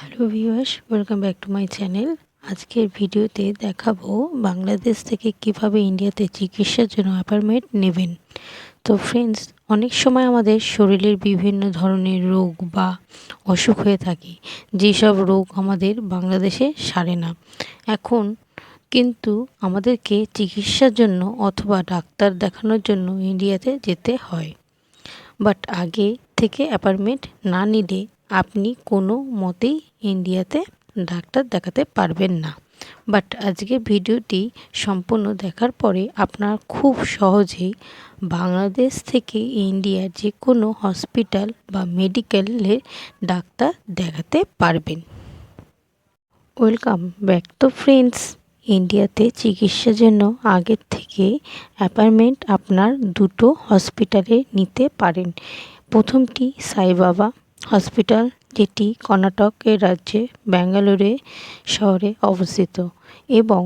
Hello viewers welcome back to my channel আজকের ভিডিওতে দেখাবো বাংলাদেশ থেকে কীভাবে ইন্ডিয়াতে চিকিৎসার জন্য অ্যাপয়েন্টমেন্ট নেবেন। তো ফ্রেন্ডস অনেক সময় আমাদের শরীরের বিভিন্ন ধরনের রোগ বা অসুখ হয়ে থাকে, যেসব রোগ আমাদের বাংলাদেশে সারে না। এখন কিন্তু আমাদেরকে চিকিৎসার জন্য অথবা ডাক্তার দেখানোর জন্য ইন্ডিয়াতে যেতে হয়। বাট আগে থেকে অ্যাপয়েন্টমেন্ট না নিলে আপনি কোনো মতেই ইন্ডিয়াতে ডাক্তার দেখাতে পারবেন না। বাট আজকে ভিডিওটি সম্পূর্ণ দেখার পরে আপনার খুব সহজেই বাংলাদেশ থেকে ইন্ডিয়ার যে কোনো হসপিটাল বা মেডিকেলের ডাক্তার দেখাতে পারবেন। ওয়েলকাম ব্যাক তো ফ্রেন্ডস। ইন্ডিয়াতে চিকিৎসার জন্য আগের থেকে অ্যাপয়েন্টমেন্ট আপনার দুটো হসপিটালে নিতে পারেন। প্রথমটি সাইবাবা হসপিটাল, যেটি কর্ণাটকের রাজ্যে ব্যাঙ্গালোরে শহরে অবস্থিত এবং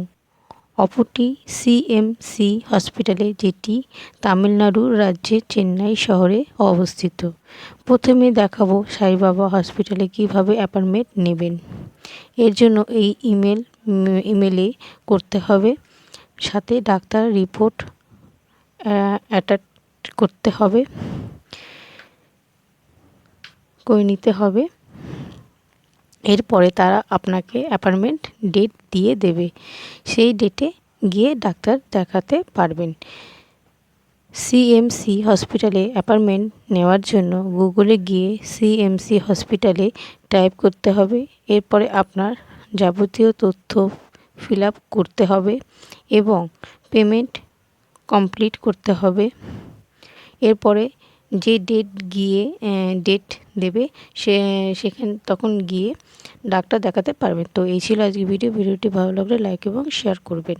অপরটি সিএমসি হসপিটালে, যেটি তামিলনাড়ু রাজ্যে চেন্নাই শহরে অবস্থিত। প্রথমে দেখাবো সাইবাবা হসপিটালে কীভাবে অ্যাপয়েন্টমেন্ট নেবেন। এর জন্য এই ইমেল, ইমেলে করতে হবে। সাথে ডাক্তার রিপোর্ট অ্যাটাচ করতে হবে। করে নিতে হবে। এরপরে তারা আপনাকে অ্যাপয়েন্টমেন্ট ডেট দিয়ে দেবে। সেই ডেটে গিয়ে ডাক্তার দেখাতে পারবেন। সিএমসি হসপিটালে অ্যাপয়েন্টমেন্ট নেওয়ার জন্য গুগলে গিয়ে সিএমসি হসপিটালে টাইপ করতে হবে। এরপরে আপনার যাবতীয় তথ্য ফিল করতে হবে এবং পেমেন্ট কমপ্লিট করতে হবে। এরপরে যে ডেট গিয়ে ডেট দেবে, সে, সেখান, তখন গিয়ে ডাক্তার দেখাতে পারবেন। তো এই ছিল আজকে ভিডিও ভিডিওটি ভালো লাগলে লাইক এবং শেয়ার করবেন।